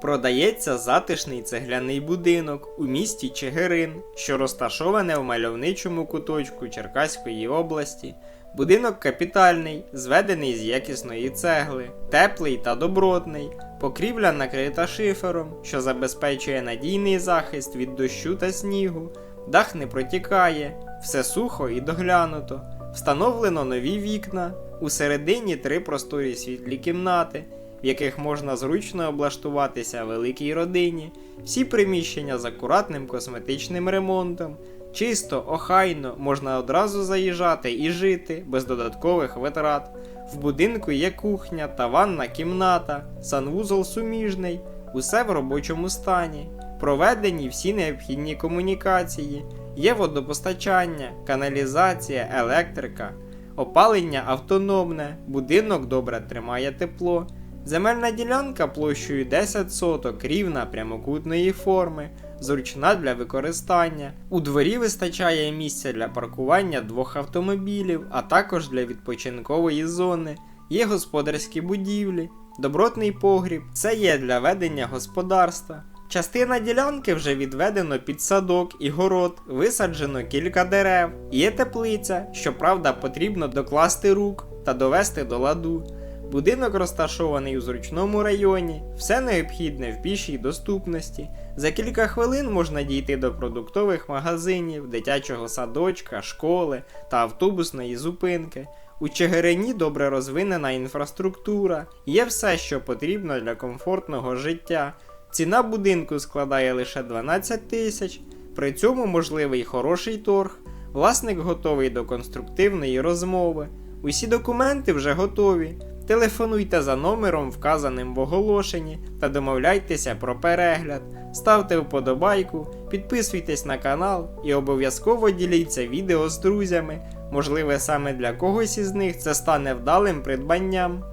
Продається затишний цегляний будинок у місті Чигирин, що розташоване в мальовничому куточку Черкаської області. Будинок капітальний, зведений з якісної цегли, теплий та добротний, покрівля накрита шифером, що забезпечує надійний захист від дощу та снігу, дах не протікає, все сухо і доглянуто. Встановлено нові вікна, усередині три просторі світлі кімнати, в яких можна зручно облаштуватися великій родині, всі приміщення з акуратним косметичним ремонтом. Чисто, охайно, можна одразу заїжджати і жити без додаткових витрат. В будинку є кухня та ванна кімната, санвузол суміжний, усе в робочому стані. Проведені всі необхідні комунікації, є водопостачання, каналізація, електрика, опалення автономне, будинок добре тримає тепло. Земельна ділянка площею 10 соток рівна прямокутної форми, зручна для використання. У дворі вистачає місця для паркування двох автомобілів, а також для відпочинкової зони. Є господарські будівлі, добротний погріб, це є для ведення господарства. Частина ділянки вже відведено під садок і город, висаджено кілька дерев. Є теплиця, щоправда, потрібно докласти рук та довести до ладу. Будинок розташований у зручному районі, все необхідне в пішій доступності. За кілька хвилин можна дійти до продуктових магазинів, дитячого садочка, школи та автобусної зупинки. У Чигирині добре розвинена інфраструктура, є все, що потрібно для комфортного життя. Ціна будинку складає лише 12 тисяч, при цьому можливий хороший торг, власник готовий до конструктивної розмови. Усі документи вже готові. Телефонуйте за номером, вказаним в оголошенні, та домовляйтеся про перегляд. Ставте вподобайку, підписуйтесь на канал і обов'язково діліться відео з друзями. Можливо, саме для когось із них це стане вдалим придбанням.